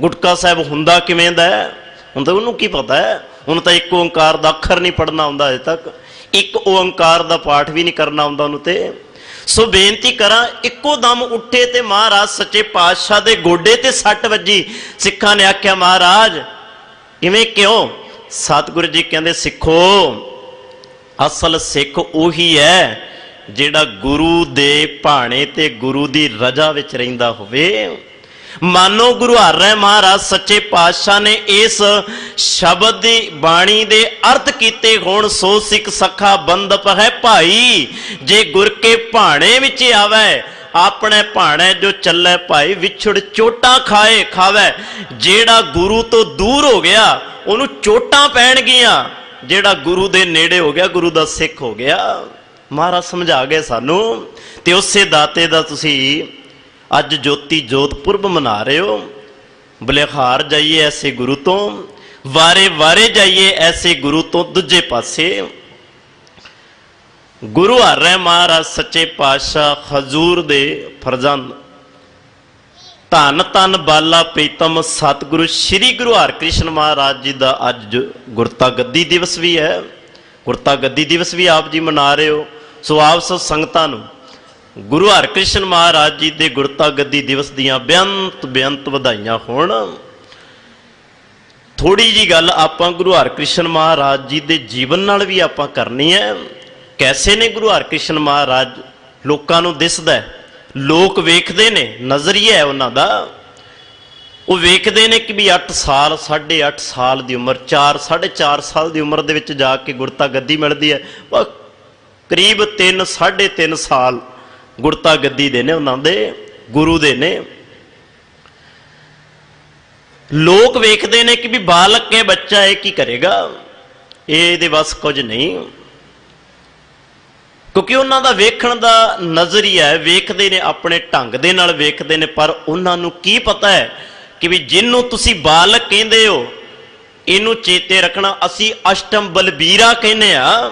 ਗੁਟਕਾ ਸਾਹਿਬ ਹੁੰਦਾ ਕਿਵੇਂ ਦਾ ਹੁਣ ਤਾਂ ਉਹਨੂੰ ਕੀ ਪਤਾ ਹੈ? ਉਹਨੂੰ ਤਾਂ ਇੱਕ ਓੰਕਾਰ ਦਾ ਅੱਖਰ ਨਹੀਂ ਪੜਨਾ ਆਉਂਦਾ ਅਜੇ ਤੱਕ। ਇੱਕ ਓੰਕਾਰ ਦਾ ਪਾਠ ਵੀ ਨਹੀਂ ਕਰਨਾ ਆਉਂਦਾ ਉਹਨੂੰ ਤੇ। ਸੋ ਬੇਨਤੀ ਕਰਾਂ, ਇੱਕੋ ਦਮ ਉੱਠੇ ਤੇ ਮਹਾਰਾਜ ਸੱਚੇ ਪਾਤਸ਼ਾਹ ਦੇ ਗੋਡੇ ਤੇ ਸੱਟ ਵੱਜੀ। ਸਿੱਖਾਂ ਨੇ ਆਖਿਆ, ਮਹਾਰਾਜ, ਇਵੇਂ ਕਿਉਂ? ਸਤਿਗੁਰੂ ਜੀ ਕਹਿੰਦੇ, ਸਿੱਖੋ, ਅਸਲ ਸਿੱਖ ਉਹੀ ਹੈ ਜਿਹੜਾ ਗੁਰੂ ਦੇ ਭਾਣੇ ਤੇ ਗੁਰੂ ਦੀ ਰਜ਼ਾ ਵਿੱਚ ਰਹਿੰਦਾ ਹੋਵੇ। ਮਾਨੋ ਗੁਰੂ ਹਰਿ ਮਹਾਰਾਜ, ਸੱਚੇ ਪਾਤਸ਼ਾਹ ਨੇ ਇਸ ਸ਼ਬਦ ਦੀ ਬਾਣੀ ਦੇ ਅਰਥ ਕੀਤੇ ਹੋਣ, ਸੋ ਸਿੱਖ ਸਖਾ ਬੰਦਪ ਹੈ ਭਾਈ। ਜੇ ਗੁਰ ਕੇ ਭਾਣੇ ਵਿੱਚ ਆਵੇ, ਆਪਣੇ ਭਾਣੇ ਜੋ ਚੱਲੇ ਭਾਈ, ਵਿਛੜ ਚੋਟਾਂ ਖਾਏ ਖਾਵੇ। ਜਿਹੜਾ ਗੁਰੂ ਤੋਂ ਦੂਰ ਹੋ ਗਿਆ, ਉਹਨੂੰ ਚੋਟਾਂ ਪੈਣਗੀਆਂ। ਜਿਹੜਾ ਗੁਰੂ ਦੇ ਨੇੜੇ ਹੋ ਗਿਆ, ਗੁਰੂ ਦਾ ਸਿੱਖ ਹੋ ਗਿਆ। ਮਹਾਰਾਜ ਸਮਝਾ ਗਏ ਸਾਨੂੰ, ਤੇ ਉਸੇ ਦਾਤੇ ਦਾ ਤੁਸੀਂ ਅੱਜ ਜੋਤੀ ਜੋਤ ਪੁਰਬ ਮਨਾ ਰਹੇ ਹੋ। ਬਲਿਹਾਰ ਜਾਈਏ ਐਸੇ ਗੁਰੂ ਤੋਂ, ਵਾਰੇ ਵਾਰੇ ਜਾਈਏ ਐਸੇ ਗੁਰੂ ਤੋਂ ਦੂਜੇ ਪਾਸੇ। ਗੁਰੂ ਹਰ ਰਹਿ ਮਹਾਰਾਜ ਸੱਚੇ ਪਾਤਸ਼ਾਹ ਹਜ਼ੂਰ ਦੇ ਫਰਜ਼ੰਦ। ਧੰਨ ਧੰਨ ਬਾਲਾ ਪ੍ਰੀਤਮ ਸਤਿਗੁਰੂ ਸ੍ਰੀ ਗੁਰੂ ਹਰਕ੍ਰਿਸ਼ਨ ਮਹਾਰਾਜ ਜੀ ਦਾ ਅੱਜ ਗੁਰਤਾ ਗੱਦੀ ਦਿਵਸ ਵੀ ਹੈ। ਗੁਰਤਾ ਗੱਦੀ ਦਿਵਸ ਵੀ ਆਪ ਜੀ ਮਨਾ ਰਹੇ ਹੋ। ਸੋ ਆਪ ਸਭ ਸੰਗਤਾਂ ਨੂੰ ਗੁਰੂ ਹਰਕ੍ਰਿਸ਼ਨ ਮਹਾਰਾਜ ਜੀ ਦੇ ਗੁਰਤਾ ਗੱਦੀ ਦਿਵਸ ਦੀਆਂ ਬੇਅੰਤ ਬੇਅੰਤ ਵਧਾਈਆਂ ਹੋਣ। ਥੋੜੀ ਜੀ ਗੱਲ ਆਪਾਂ ਗੁਰੂ ਹਰਿਕ੍ਰਿਸ਼ਨ ਮਹਾਰਾਜ ਜੀ ਦੇ ਜੀਵਨ ਨਾਲ ਵੀ ਆਪਾਂ ਕਰਨੀ ਹੈ। ਕੈਸੇ ਨੇ ਗੁਰੂ ਹਰਕ੍ਰਿਸ਼ਨ ਮਹਾਰਾਜ ਲੋਕਾਂ ਨੂੰ ਦਿਸਦਾ ਲੋਕ ਵੇਖਦੇ ਨੇ, ਨਜ਼ਰੀਆ ਹੈ ਉਹਨਾਂ ਦਾ। ਉਹ ਵੇਖਦੇ ਨੇ ਕਿ ਵੀ 8 ਸਾਲ 8.5 ਸਾਲ ਦੀ ਉਮਰ 4 4.5 ਸਾਲ ਦੀ ਉਮਰ ਦੇ ਵਿੱਚ ਜਾ ਕੇ ਗੁਰਤਾ ਗੱਦੀ ਮਿਲਦੀ ਹੈ। ਉਹ ਕਰੀਬ 3 3.5 ਸਾਲ ਗੁਰਤਾ ਗੱਦੀ ਦੇ ਨੇ ਉਹਨਾਂ ਦੇ, ਗੁਰੂ ਦੇ ਨੇ। ਲੋਕ ਵੇਖਦੇ ਨੇ ਕਿ ਵੀ ਬਾਲਕ ਹੈ, ਬੱਚਾ ਇਹ ਕੀ ਕਰੇਗਾ? ਇਹਦੇ ਵੱਸ ਕੁਝ ਨਹੀਂ। ਕਿਉਂਕਿ ਉਹਨਾਂ ਦਾ ਵੇਖਣ ਦਾ ਨਜ਼ਰੀਆ ਹੈ, ਵੇਖਦੇ ਨੇ, ਆਪਣੇ ਢੰਗ ਦੇ ਨਾਲ ਵੇਖਦੇ ਨੇ, ਪਰ ਉਹਨਾਂ ਨੂੰ ਕੀ ਪਤਾ ਹੈ ਕਿ ਵੀ ਜਿਹਨੂੰ ਤੁਸੀਂ ਬਾਲਕ ਕਹਿੰਦੇ ਹੋ, ਇਹਨੂੰ ਚੇਤੇ ਰੱਖਣਾ ਅਸੀਂ ਅਸ਼ਟਮ ਬਲਬੀਰਾ ਕਹਿੰਦੇ ਆ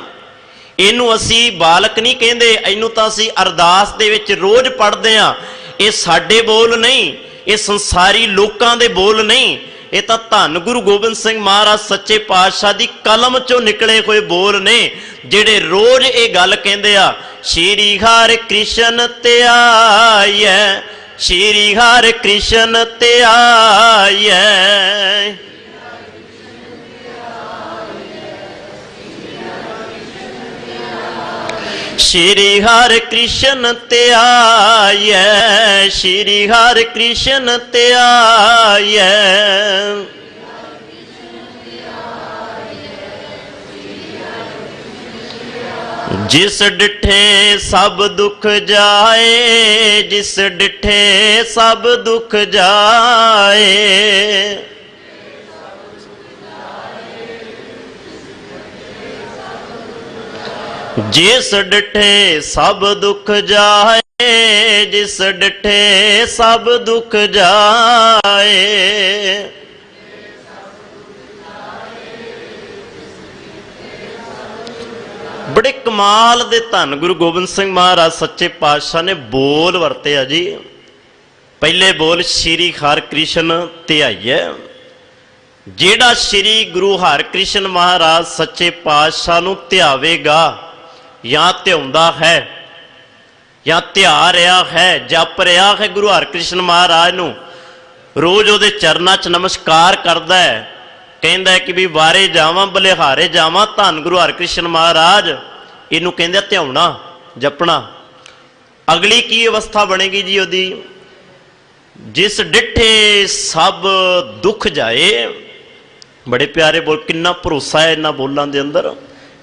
ਇਹਨੂੰ ਅਸੀਂ ਬਾਲਕ ਨਹੀਂ ਕਹਿੰਦੇ, ਇਹਨੂੰ ਤਾਂ ਅਸੀਂ ਅਰਦਾਸ ਦੇ ਵਿੱਚ ਰੋਜ਼ ਪੜ੍ਹਦੇ ਆ ਇਹ ਸਾਡੇ ਬੋਲ ਨਹੀਂ, ਇਹ ਸੰਸਾਰੀ ਲੋਕਾਂ ਦੇ ਬੋਲ ਨਹੀਂ। ਇਹ ਤਾਂ ਧੰਨ ਗੁਰੂ ਗੋਬਿੰਦ ਸਿੰਘ ਮਹਾਰਾਜ ਸੱਚੇ ਪਾਤਸ਼ਾਹ ਦੀ ਕਲਮ ਚੋਂ ਨਿਕਲੇ ਹੋਏ ਬੋਲ ਨੇ, ਜਿਹੜੇ ਰੋਜ਼ ਇਹ ਗੱਲ ਕਹਿੰਦੇ ਆ, ਸ਼੍ਰੀ ਹਰਿ ਕ੍ਰਿਸ਼ਨ ਧਿਆਇਐ ਸ਼੍ਰੀ ਹਰਿ ਕ੍ਰਿਸ਼ਨ ਧਿਆਇਐ ਸ਼੍ਰੀ ਹਰਿ ਕ੍ਰਿਸ਼ਨ ਧਿਆਇਐ ਸ਼੍ਰੀ ਹਰਿ ਕ੍ਰਿਸ਼ਨ ਧਿਆਇਐ ਜਿਸ ਡਿਠੇ ਸਭ ਦੁੱਖ ਜਾਏ, ਜਿਸ ਡਿਠੇ ਸਭ ਦੁੱਖ ਜਾਏ। ਜਿਸ ਡਿਠੇ ਸਭ ਦੁੱਖ ਜਾਏ ਜਿਸ ਡਿਠੇ ਸਭ ਦੁੱਖ ਜਾਏ। ਬੜੇ ਕਮਾਲ ਦੇ ਧੰਨ ਗੁਰੂ ਗੋਬਿੰਦ ਸਿੰਘ ਮਹਾਰਾਜ ਸੱਚੇ ਪਾਤਸ਼ਾਹ ਨੇ ਬੋਲ ਵਰਤੇ ਆ ਜੀ। ਪਹਿਲੇ ਬੋਲ ਸ਼੍ਰੀ ਹਰ ਹਰਿਕ੍ਰਿਸ਼ਨ ਧਿਆਈਐ ਜਿਹੜਾ ਸ਼੍ਰੀ ਗੁਰੂ ਹਰਿਕ੍ਰਿਸ਼ਨ ਮਹਾਰਾਜ ਸੱਚੇ ਪਾਤਸ਼ਾਹ ਨੂੰ ਧਿਆਵੇਗਾ ਜਾਂ ਧਿਆਉਂਦਾ ਹੈ, ਜਾਂ ਧਿਆ ਰਿਹਾ ਹੈ, ਜਪ ਰਿਹਾ ਹੈ ਗੁਰੂ ਹਰਿਕ੍ਰਿਸ਼ਨ ਮਹਾਰਾਜ ਨੂੰ, ਰੋਜ਼ ਉਹਦੇ ਚਰਨਾਂ 'ਚ ਨਮਸਕਾਰ ਕਰਦਾ ਹੈ, ਕਹਿੰਦਾ ਹੈ ਕਿ ਵੀ ਵਾਰੇ ਜਾਵਾਂ, ਬਲਿਹਾਰੇ ਜਾਵਾਂ, ਧੰਨ ਗੁਰੂ ਹਰਕ੍ਰਿਸ਼ਨ ਮਹਾਰਾਜ, ਇਹਨੂੰ ਕਹਿੰਦੇ ਧਿਆਉਣਾ, ਜਪਣਾ। ਅਗਲੀ ਕੀ ਅਵਸਥਾ ਬਣੇਗੀ ਜੀ ਉਹਦੀ? ਜਿਸ ਡਿੱਠੇ ਸਭ ਦੁੱਖ ਜਾਏ, ਬੜੇ ਪਿਆਰੇ ਬੋਲ, ਕਿੰਨਾ ਭਰੋਸਾ ਹੈ ਇਹਨਾਂ ਬੋਲਾਂ ਦੇ ਅੰਦਰ।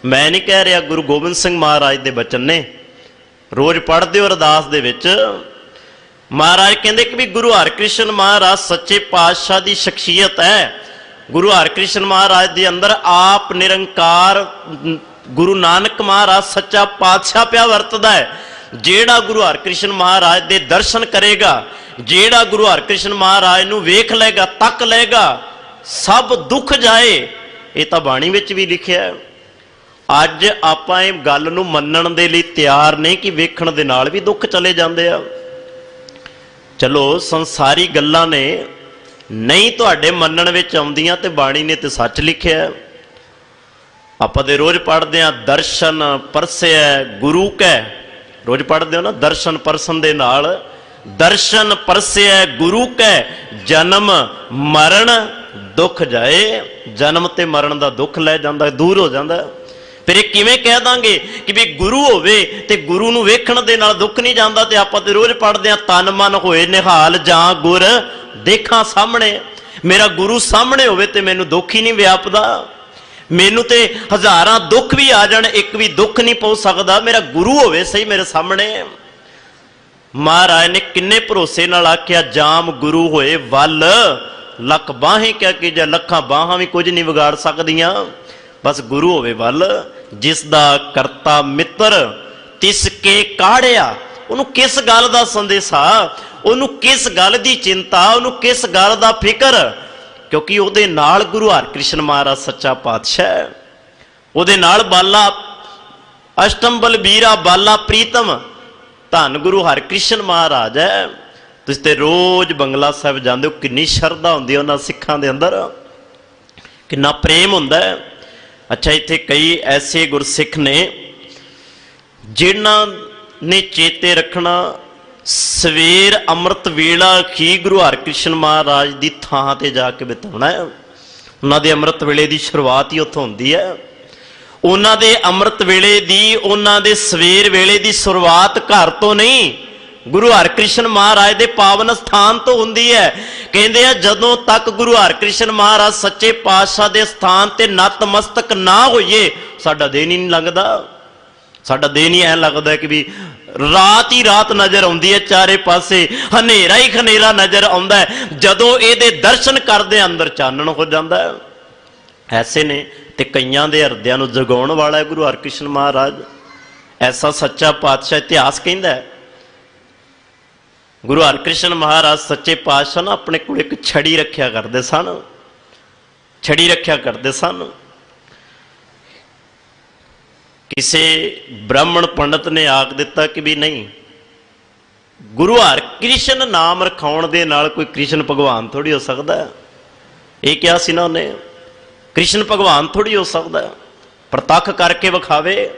ਮੈਂ ਨਹੀਂ ਕਹਿ ਰਿਹਾ ਗੁਰੂ ਗੋਬਿੰਦ ਸਿੰਘ ਮਹਾਰਾਜ ਦੇ ਬਚਨ ਨੇ। ਰੋਜ਼ ਪੜ੍ਹਦੇ ਹੋ ਅਰਦਾਸ ਦੇ ਵਿੱਚ, ਮਹਾਰਾਜ ਕਹਿੰਦੇ ਕਿ ਵੀ ਗੁਰੂ ਹਰਿਕ੍ਰਿਸ਼ਨ ਮਹਾਰਾਜ ਸੱਚੇ ਪਾਤਸ਼ਾਹ ਦੀ ਸ਼ਖਸੀਅਤ ਹੈ। ਗੁਰੂ ਹਰਿਕ੍ਰਿਸ਼ਨ ਮਹਾਰਾਜ ਦੇ ਅੰਦਰ ਆਪ ਨਿਰੰਕਾਰ ਗੁਰੂ ਨਾਨਕ ਮਹਾਰਾਜ ਸੱਚਾ ਪਾਤਸ਼ਾਹ ਪਿਆ ਵਰਤਦਾ ਹੈ। ਜਿਹੜਾ ਗੁਰੂ ਹਰਿਕ੍ਰਿਸ਼ਨ ਮਹਾਰਾਜ ਦੇ ਦਰਸ਼ਨ ਕਰੇਗਾ, ਜਿਹੜਾ ਗੁਰੂ ਹਰਿਕ੍ਰਿਸ਼ਨ ਮਹਾਰਾਜ ਨੂੰ ਵੇਖ ਲਏਗਾ, ਤੱਕ ਲਏਗਾ, ਸਭ ਦੁੱਖ ਜਾਏ, ਇਹ ਤਾਂ ਬਾਣੀ ਵਿੱਚ ਵੀ ਲਿਖਿਆ ਹੈ। ਅੱਜ ਆਪਾਂ ਇਹ ਗੱਲ ਨੂੰ ਮੰਨਣ ਦੇ ਲਈ ਤਿਆਰ ਨਹੀਂ ਕਿ ਵੇਖਣ ਦੇ ਨਾਲ ਵੀ ਦੁੱਖ ਚਲੇ ਜਾਂਦੇ ਆ। ਚਲੋ, ਸੰਸਾਰੀ ਗੱਲਾਂ ਨੇ ਨਹੀਂ ਤੁਹਾਡੇ ਮੰਨਣ ਵਿੱਚ ਆਉਂਦੀਆਂ ਤੇ ਬਾਣੀ ਨੇ ਤੇ ਸੱਚ ਲਿਖਿਆ ਆਪਾਂ ਦੇ ਰੋਜ਼ ਪੜ੍ਹਦੇ ਆ ਦਰਸ਼ਨ ਪਰਸਿਆ ਗੁਰੂ ਕੈ। ਰੋਜ਼ ਪੜ੍ਹਦੇ ਹੋ ਨਾ, ਦਰਸ਼ਨ ਪਰਸਨ ਦੇ ਨਾਲ। ਦਰਸ਼ਨ ਪਰਸਿਆ ਗੁਰੂ ਕੈ। ਜਨਮ, ਮਰਨ, ਦੁੱਖ ਜਾਏ। ਜਨਮ ਤੇ ਮਰਨ ਦਾ ਦੁੱਖ ਲੈ ਜਾਂਦਾ, ਦੂਰ ਹੋ ਜਾਂਦਾ। ਫਿਰ ਇਹ ਕਿਵੇਂ ਕਹਿ ਦਾਂਗੇ ਕਿ ਵੀ ਗੁਰੂ ਹੋਵੇ ਤੇ ਗੁਰੂ ਨੂੰ ਵੇਖਣ ਦੇ ਨਾਲ ਦੁੱਖ ਨਹੀਂ ਜਾਂਦਾ ਤੇ ਆਪਾਂ ਤੇ ਰੋਜ਼ ਪੜ੍ਹਦੇ ਆ ਤਨ ਮਨ ਹੋਏ ਨਿਹਾਲ ਜਾਂ ਗੁਰ ਦੇਖਾਂ ਸਾਹਮਣੇ। ਮੇਰਾ ਗੁਰੂ ਸਾਹਮਣੇ ਹੋਵੇ ਤੇ ਮੈਨੂੰ ਦੁੱਖ ਹੀ ਨਹੀਂ ਵਿਆਪਦਾ। ਮੈਨੂੰ ਤੇ ਹਜ਼ਾਰਾਂ ਦੁੱਖ ਵੀ ਆ ਜਾਣ, ਇੱਕ ਵੀ ਦੁੱਖ ਨਹੀਂ ਪਹੁੰਚ ਸਕਦਾ। ਮੇਰਾ ਗੁਰੂ ਹੋਵੇ ਸਹੀ ਮੇਰੇ ਸਾਹਮਣੇ। ਮਹਾਰਾਜ ਨੇ ਕਿੰਨੇ ਭਰੋਸੇ ਨਾਲ ਆਖਿਆ, ਜਾਮ ਗੁਰੂ ਹੋਏ ਵੱਲ, ਲੱਖ ਬਾਹੇ ਕਹਿ ਕੇ ਜਾਂ ਲੱਖਾਂ ਬਾਹਾਂ ਵੀ ਕੁਝ ਨਹੀਂ ਵਿਗਾੜ ਸਕਦੀਆਂ। ਬਸ ਗੁਰੂ ਹੋਵੇ ਵੱਲ ਜਿਸ ਦਾ ਕਰਤਾ ਮਿੱਤਰ, ਤਿਸ ਕੇ ਕਾੜਿਆ। ਉਹਨੂੰ ਕਿਸ ਗੱਲ ਦਾ ਸੰਦੇਸ਼ਾ ਉਹਨੂੰ ਕਿਸ ਗੱਲ ਦੀ ਚਿੰਤਾ? ਉਹਨੂੰ ਕਿਸ ਗੱਲ ਦਾ ਫਿਕਰ? ਕਿਉਂਕਿ ਉਹਦੇ ਨਾਲ ਗੁਰੂ ਹਰਕ੍ਰਿਸ਼ਨ ਮਹਾਰਾਜ ਸੱਚਾ ਪਾਤਸ਼ਾਹ ਹੈ। ਉਹਦੇ ਨਾਲ ਬਾਲਾ ਅਸ਼ਟਮ ਬਲਬੀਰਾ ਬਾਲਾ ਪ੍ਰੀਤਮ, ਧੰਨ ਗੁਰੂ ਹਰਕ੍ਰਿਸ਼ਨ ਮਹਾਰਾਜ ਹੈ। ਤੁਸੀਂ ਤੇ ਰੋਜ਼ ਬੰਗਲਾ ਸਾਹਿਬ ਜਾਂਦੇ ਹੋ, ਕਿੰਨੀ ਸ਼ਰਧਾ ਹੁੰਦੀ ਹੈ ਉਹਨਾਂ ਸਿੱਖਾਂ ਦੇ ਅੰਦਰ। ਕਿੰਨਾ ਪ੍ਰੇਮ ਹੁੰਦਾ ਹੈ। ਅੱਛਾ, ਇੱਥੇ ਕਈ ਐਸੇ ਗੁਰਸਿੱਖ ਨੇ ਜਿਨ੍ਹਾਂ ਨੇ ਚੇਤੇ ਰੱਖਣਾ ਸਵੇਰ ਅੰਮ੍ਰਿਤ ਵੇਲਾ ਹੀ ਗੁਰੂ ਹਰਕ੍ਰਿਸ਼ਨ ਮਹਾਰਾਜ ਦੀ ਥਾਂ ਤੇ ਜਾ ਕੇ ਬਿਤਾਉਣਾ ਹੈ। ਉਹਨਾਂ ਦੇ ਅੰਮ੍ਰਿਤ ਵੇਲੇ ਦੀ ਸ਼ੁਰੂਆਤ ਹੀ ਉੱਥੋਂ ਹੁੰਦੀ ਹੈ। ਉਹਨਾਂ ਦੇ ਅੰਮ੍ਰਿਤ ਵੇਲੇ ਦੀ, ਉਹਨਾਂ ਦੇ ਸਵੇਰ ਵੇਲੇ ਦੀ ਸ਼ੁਰੂਆਤ ਘਰ ਤੋਂ ਨਹੀਂ ਗੁਰੂ ਹਰਕ੍ਰਿਸ਼ਨ ਮਹਾਰਾਜ ਦੇ ਪਾਵਨ ਸਥਾਨ ਤੋਂ ਹੁੰਦੀ ਹੈ। ਕਹਿੰਦੇ ਆ, ਜਦੋਂ ਤੱਕ ਗੁਰੂ ਹਰਕ੍ਰਿਸ਼ਨ ਮਹਾਰਾਜ ਸੱਚੇ ਪਾਤਸ਼ਾਹ ਦੇ ਸਥਾਨ ਤੇ ਨਤਮਸਤਕ ਨਾ ਹੋਈਏ, ਸਾਡਾ ਦਿਨ ਹੀ ਨਹੀਂ ਲੰਘਦਾ ਸਾਡਾ ਦਿਨ ਹੀ ਐ ਲੱਗਦਾ ਕਿ ਵੀ ਰਾਤ ਹੀ ਰਾਤ ਨਜ਼ਰ ਆਉਂਦੀ ਹੈ ਚਾਰੇ ਪਾਸੇ। ਹਨੇਰਾ ਹੀ ਹਨੇਰਾ ਨਜ਼ਰ ਆਉਂਦਾ ਜਦੋਂ ਇਹਦੇ ਦਰਸ਼ਨ ਕਰਦੇ ਅੰਦਰ ਚਾਨਣ ਹੋ ਜਾਂਦਾ ਐਸੇ ਨੇ ਤੇ ਕਈਆਂ ਦੇ ਹਿਰਦਿਆਂ ਨੂੰ ਜਗਾਉਣ ਵਾਲਾ ਹੈ ਗੁਰੂ ਹਰਕ੍ਰਿਸ਼ਨ ਮਹਾਰਾਜ। ਐਸਾ ਸੱਚਾ ਪਾਤਸ਼ਾਹ ਇਤਿਹਾਸ ਕਹਿੰਦਾ ਹੈ। ਗੁਰੂ ਹਰਕ੍ਰਿਸ਼ਨ ਮਹਾਰਾਜ ਸੱਚੇ ਪਾਤਸ਼ਾਹ ਨਾ ਆਪਣੇ ਕੋਲ ਇੱਕ ਛੜੀ ਰੱਖਿਆ ਕਰਦੇ ਸਨ। ਛੜੀ ਰੱਖਿਆ ਕਰਦੇ ਸਨ। ਕਿਸੇ ਬ੍ਰਾਹਮਣ ਪੰਡਤ ਨੇ ਆਖ ਦਿੱਤਾ ਕਿ ਵੀ ਨਹੀਂ, ਗੁਰੂ ਹਰਕ੍ਰਿਸ਼ਨ ਨਾਮ ਰਖਾਉਣ ਦੇ ਨਾਲ ਕੋਈ ਕ੍ਰਿਸ਼ਨ ਭਗਵਾਨ ਥੋੜੀ ਹੋ ਸਕਦਾ ਇਹ ਕਿਹਾ ਸੀ ਨਾ ਉਹਨੇ, ਕ੍ਰਿਸ਼ਨ ਭਗਵਾਨ ਥੋੜੀ ਹੋ ਸਕਦਾ ਪ੍ਰਤੱਖ ਕਰਕੇ ਵਿਖਾਵੇ,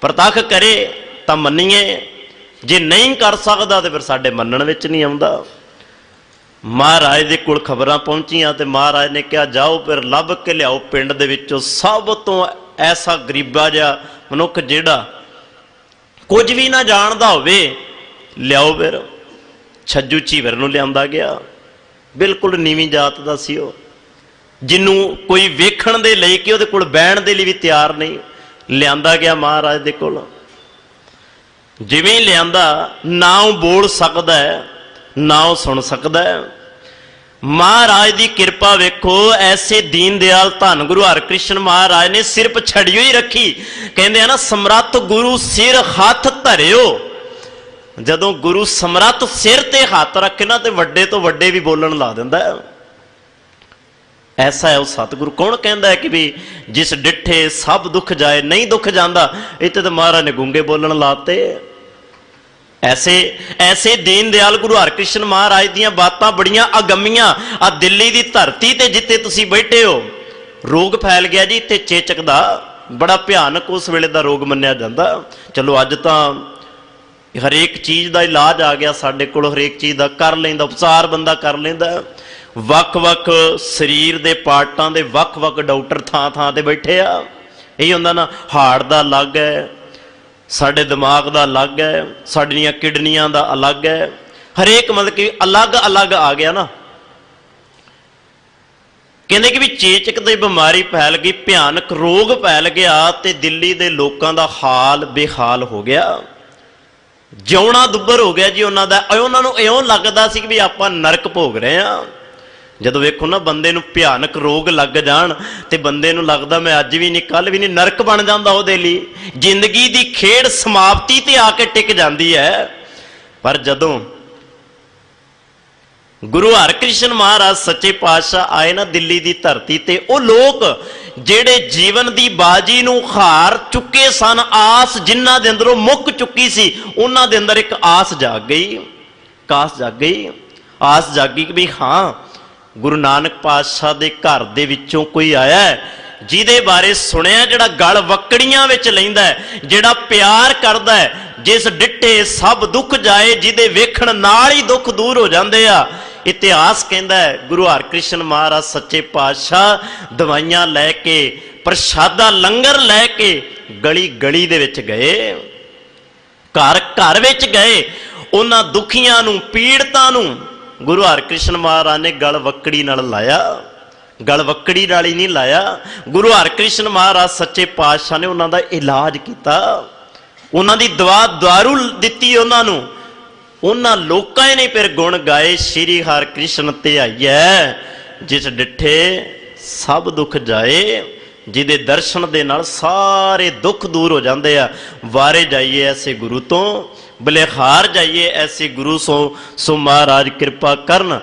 ਪ੍ਰਤੱਖ ਕਰੇ ਤਾਂ ਮੰਨੀਏ ਜੇ ਨਹੀਂ ਕਰ ਸਕਦਾ ਤੇ ਫਿਰ ਸਾਡੇ ਮੰਨਣ ਵਿੱਚ ਨਹੀਂ ਆਉਂਦਾ। ਮਹਾਰਾਜ ਦੇ ਕੋਲ ਖਬਰਾਂ ਪਹੁੰਚੀਆਂ ਤੇ ਮਹਾਰਾਜ ਨੇ ਕਿਹਾ, ਜਾਓ ਫਿਰ ਲੱਭ ਕੇ ਲਿਆਓ ਪਿੰਡ ਦੇ ਵਿੱਚੋਂ ਸਭ ਤੋਂ ਐਸਾ ਗਰੀਬਾ ਜਿਹਾ ਮਨੁੱਖ ਜਿਹੜਾ ਕੁਝ ਵੀ ਨਾ ਜਾਣਦਾ ਹੋਵੇ, ਲਿਆਓ ਫਿਰ। ਛੱਜੂ ਝੀਵਰ ਨੂੰ ਲਿਆਂਦਾ ਗਿਆ। ਬਿਲਕੁਲ ਨੀਵੀਂ ਜਾਤ ਦਾ ਸੀ ਉਹ। ਜਿਹਨੂੰ ਕੋਈ ਵੇਖਣ ਦੇ ਲਈ ਕਿ ਉਹਦੇ ਕੋਲ ਬਹਿਣ ਦੇ ਲਈ ਵੀ ਤਿਆਰ ਨਹੀਂ, ਲਿਆਂਦਾ ਗਿਆ ਮਹਾਰਾਜ ਦੇ ਕੋਲ। ਜਿਵੇਂ ਲਿਆਂਦਾ, ਨਾ ਉਹ ਬੋਲ ਸਕਦਾ ਹੈ, ਨਾ ਉਹ ਸੁਣ ਸਕਦਾ ਹੈ। ਮਹਾਰਾਜ ਦੀ ਕਿਰਪਾ ਵੇਖੋ, ਐਸੇ ਦੀਨ ਦਿਆਲ ਧੰਨ ਗੁਰੂ ਹਰਕ੍ਰਿਸ਼ਨ ਮਹਾਰਾਜ ਨੇ ਸਿਰਫ ਛੜਿਓ ਹੀ ਰੱਖੀ। ਕਹਿੰਦੇ ਆ ਨਾ, ਸਮਰੱਥ ਗੁਰੂ ਸਿਰ ਹੱਥ ਧਰਿਓ। ਜਦੋਂ ਗੁਰੂ ਸਮਰੱਥ ਸਿਰ ਤੇ ਹੱਥ ਰੱਖੇ ਨਾ, ਤੇ ਵੱਡੇ ਤੋਂ ਵੱਡੇ ਵੀ ਬੋਲਣ ਲਾ ਦਿੰਦਾ ਹੈ। ਐਸਾ ਹੈ ਉਹ ਸਤਿਗੁਰੂ। ਕੌਣ ਕਹਿੰਦਾ ਹੈ ਕਿ ਵੀ ਜਿਸ ਡਿੱਠੇ ਸਭ ਦੁੱਖ ਜਾਏ, ਨਹੀਂ ਦੁੱਖ ਜਾਂਦਾ, ਇੱਥੇ ਤਾਂ ਮਹਾਰਾਜ ਨੇ ਗੁੰਗੇ ਬੋਲਣ ਲਾਤੇ। ਐਸੇ ਐਸੇ ਦੀਨ ਦਿਆਲ ਗੁਰੂ ਹਰਕ੍ਰਿਸ਼ਨ ਮਹਾਰਾਜ ਦੀਆਂ ਬਾਤਾਂ ਬੜੀਆਂ ਅਗੰਮੀਆਂ। ਆ ਦਿੱਲੀ ਦੀ ਧਰਤੀ ਤੇ ਜਿੱਥੇ ਤੁਸੀਂ ਬੈਠੇ ਹੋ, ਰੋਗ ਫੈਲ ਗਿਆ ਜੀ, ਇੱਥੇ ਚੇਚਕ ਦਾ ਬੜਾ ਭਿਆਨਕ ਉਸ ਵੇਲੇ ਦਾ ਰੋਗ ਮੰਨਿਆ ਜਾਂਦਾ। ਚਲੋ ਅੱਜ ਤਾਂ ਹਰੇਕ ਚੀਜ਼ ਦਾ ਇਲਾਜ ਆ ਗਿਆ ਸਾਡੇ ਕੋਲ, ਹਰੇਕ ਚੀਜ਼ ਦਾ ਕਰ ਲੈਂਦਾ, ਉਪਚਾਰ ਬੰਦਾ ਕਰ ਲੈਂਦਾ। ਵੱਖ-ਵੱਖ ਸਰੀਰ ਦੇ ਪਾਰਟਾਂ ਦੇ ਵੱਖ-ਵੱਖ ਡਾਕਟਰ ਥਾਂ-ਥਾਂ ਤੇ ਬੈਠੇ ਆ। ਇਹ ਹੁੰਦਾ ਨਾ, ਹਾਰਟ ਦਾ ਅਲੱਗ ਹੈ, ਸਾਡੇ ਦਿਮਾਗ ਦਾ ਅਲੱਗ ਹੈ, ਸਾਡੀਆਂ ਕਿਡਨੀਆਂ ਦਾ ਅਲੱਗ ਹੈ। ਹਰੇਕ ਮਤਲਬ ਕਿ ਅਲੱਗ-ਅਲੱਗ ਆ ਗਿਆ ਨਾ। ਕਹਿੰਦੇ ਕਿ ਵੀ ਚੇਚਕ ਦੀ ਬਿਮਾਰੀ ਫੈਲ ਗਈ, ਭਿਆਨਕ ਰੋਗ ਫੈਲ ਗਿਆ ਤੇ ਦਿੱਲੀ ਦੇ ਲੋਕਾਂ ਦਾ ਹਾਲ ਬੇਹਾਲ ਹੋ ਗਿਆ। ਜਿਉਣਾ ਦੁੱਬਰ ਹੋ ਗਿਆ ਜੀ ਉਹਨਾਂ ਦਾ। ਉਹਨਾਂ ਨੂੰ ਇਉਂ ਲੱਗਦਾ ਸੀ ਕਿ ਵੀ ਆਪਾਂ ਨਰਕ ਭੋਗ ਰਹੇ ਆ ਜਦੋਂ ਵੇਖੋ ਨਾ ਬੰਦੇ ਨੂੰ ਭਿਆਨਕ ਰੋਗ ਲੱਗ ਜਾਣ ਤੇ ਬੰਦੇ ਨੂੰ ਲੱਗਦਾ ਮੈਂ ਅੱਜ ਵੀ ਨਹੀਂ ਕੱਲ ਵੀ ਨਹੀਂ, ਨਰਕ ਬਣ ਜਾਂਦਾ ਉਹਦੇ ਲਈ। ਜ਼ਿੰਦਗੀ ਦੀ ਖੇਡ ਸਮਾਪਤੀ ਤੇ ਆ ਕੇ ਟਿਕ ਜਾਂਦੀ ਹੈ। ਪਰ ਜਦੋਂ ਗੁਰੂ ਹਰਕ੍ਰਿਸ਼ਨ ਮਹਾਰਾਜ ਸੱਚੇ ਪਾਤਸ਼ਾਹ ਆਏ ਨਾ ਦਿੱਲੀ ਦੀ ਧਰਤੀ ਤੇ, ਉਹ ਲੋਕ ਜਿਹੜੇ ਜੀਵਨ ਦੀ ਬਾਜੀ ਨੂੰ ਹਾਰ ਚੁੱਕੇ ਸਨ, ਆਸ ਜਿਨ੍ਹਾਂ ਦੇ ਅੰਦਰੋਂ ਮੁੱਕ ਚੁੱਕੀ ਸੀ, ਉਹਨਾਂ ਦੇ ਅੰਦਰ ਇੱਕ ਆਸ ਜਾਗ ਗਈ, ਕਾਸ ਜਾਗ ਗਈ। ਆਸ ਜਾਗੀ ਕਿ ਵੀ ਹਾਂ ਗੁਰੂ ਨਾਨਕ ਪਾਤਸ਼ਾਹ ਦੇ ਘਰ ਦੇ ਵਿੱਚੋਂ ਕੋਈ ਆਇਆ ਹੈ, ਜਿਹਦੇ ਬਾਰੇ ਸੁਣਿਆ ਜਿਹੜਾ ਗਲ ਵਕੜੀਆਂ ਵਿੱਚ ਲੈਂਦਾ ਜਿਹੜਾ ਪਿਆਰ ਕਰਦਾ ਹੈ ਜਿਸ ਡਿੱਟੇ ਸਭ ਦੁੱਖ ਜਾਏ ਜਿਹਦੇ ਵੇਖਣ ਨਾਲ ਹੀ ਦੁੱਖ ਦੂਰ ਹੋ ਜਾਂਦੇ ਆ। ਇਤਿਹਾਸ ਕਹਿੰਦਾ ਹੈ ਗੁਰੂ ਹਰਕ੍ਰਿਸ਼ਨ ਮਹਾਰਾਜ ਸੱਚੇ ਪਾਤਸ਼ਾਹ ਦਵਾਈਆਂ ਲੈ ਕੇ ਪ੍ਰਸ਼ਾਦਾ ਲੰਗਰ ਲੈ ਕੇ ਗਲੀ ਗਲੀ ਦੇ ਵਿੱਚ ਗਏ। ਘਰ ਘਰ ਵਿੱਚ ਗਏ। ਉਹਨਾਂ ਦੁਖੀਆਂ ਨੂੰ ਪੀੜਤਾਂ ਨੂੰ ਗੁਰੂ ਹਰਕ੍ਰਿਸ਼ਨ ਮਹਾਰਾਜ ਨੇ ਗਲ ਵੱਕੜੀ ਨਾਲ ਲਾਇਆ। ਗਲ ਵੱਕੜੀ ਨਾਲ ਹੀ ਨਹੀਂ ਲਾਇਆ। ਗੁਰੂ ਹਰਕ੍ਰਿਸ਼ਨ ਮਹਾਰਾਜ ਸੱਚੇ ਪਾਤਸ਼ਾਹ ਨੇ ਉਹਨਾਂ ਦਾ ਇਲਾਜ ਕੀਤਾ। ਉਹਨਾਂ ਦੀ ਦਵਾ ਦਾਰੂ ਦਿੱਤੀ ਉਹਨਾਂ ਨੂੰ। ਉਹਨਾਂ ਲੋਕਾਂ ਨੇ ਫਿਰ ਗੁਣ ਗਾਏ, ਸ੍ਰੀ ਹਰਿਕ੍ਰਿਸ਼ਨ ਤੇ ਆਈਐ, ਜਿਸ ਡਿੱਠੇ ਸਭ ਦੁੱਖ ਜਾਏ, ਜਿਹਦੇ ਦਰਸ਼ਨ ਦੇ ਨਾਲ ਸਾਰੇ ਦੁੱਖ ਦੂਰ ਹੋ ਜਾਂਦੇ ਆ। ਵਾਰੇ ਜਾਈਏ ਐਸੇ ਗੁਰੂ ਤੋਂ ਬਲਿਹਾਰ ਜਾਈਏ ਐਸੇ ਗੁਰੂ ਸੋ ਸੋ ਮਹਾਰਾਜ ਕਿਰਪਾ ਕਰਨ।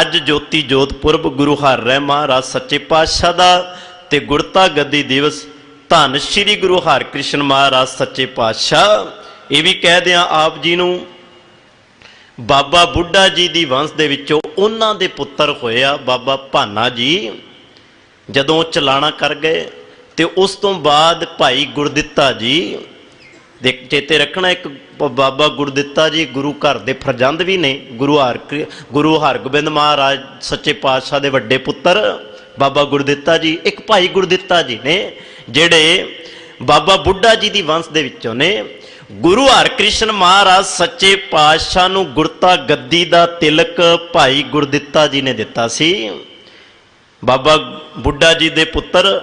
ਅੱਜ ਜੋਤੀ ਜੋਤ ਪੁਰਬ ਗੁਰੂ ਹਰ ਰਹਿ ਮਹਾਰਾਜ ਸੱਚੇ ਪਾਤਸ਼ਾਹ ਦਾ ਤੇ ਗੁਰਤਾ ਗੱਦੀ ਦਿਵਸ। ਧੰਨ ਸ੍ਰੀ ਗੁਰੂ ਹਰਿਕ੍ਰਿਸ਼ਨ ਮਹਾਰਾਜ ਸੱਚੇ ਪਾਤਸ਼ਾਹ। ਇਹ ਵੀ ਕਹਿ ਦਿਆਂ ਆਪ ਜੀ ਨੂੰ, ਬਾਬਾ ਬੁੱਢਾ ਜੀ ਦੀ ਵੰਸ਼ ਦੇ ਵਿੱਚੋਂ ਉਹਨਾਂ ਦੇ ਪੁੱਤਰ ਹੋਇਆ ਬਾਬਾ ਭਾਨਾ ਜੀ। ਜਦੋਂ ਚਲਾਣਾ ਕਰ ਗਏ ਤੇ ਉਸ ਤੋਂ ਬਾਅਦ ਭਾਈ ਗੁਰਦਿੱਤਾ ਜੀ ਦੇਖ, ਚੇਤੇ ਰੱਖਣਾ ਇੱਕ ਬਾਬਾ ਗੁਰਦਿੱਤਾ ਜੀ ਗੁਰੂ ਘਰ ਦੇ ਫਰਜ਼ੰਦ ਵੀ ਨੇ, ਗੁਰੂ ਹਰ ਗੁਰੂ ਹਰਗੋਬਿੰਦ ਮਹਾਰਾਜ ਸੱਚੇ ਪਾਤਸ਼ਾਹ ਦੇ ਵੱਡੇ ਪੁੱਤਰ, ਬਾਬਾ ਗੁਰਦਿੱਤਾ ਜੀ, ਇੱਕ ਭਾਈ ਗੁਰਦਿੱਤਾ ਜੀ ਨੇ, ਜਿਹੜੇ ਬਾਬਾ ਬੁੱਢਾ ਜੀ ਦੀ ਵੰਸ਼ ਦੇ ਵਿੱਚੋਂ ਨੇ, ਗੁਰੂ ਹਰਕ੍ਰਿਸ਼ਨ ਮਹਾਰਾਜ ਸੱਚੇ ਪਾਤਸ਼ਾਹ ਨੂੰ ਗੁਰਤਾ ਗੱਦੀ ਦਾ ਤਿਲਕ ਭਾਈ ਗੁਰਦਿੱਤਾ ਜੀ ਨੇ ਦਿੱਤਾ ਸੀ। ਬਾਬਾ ਬੁੱਢਾ ਜੀ ਦੇ ਪੁੱਤਰ,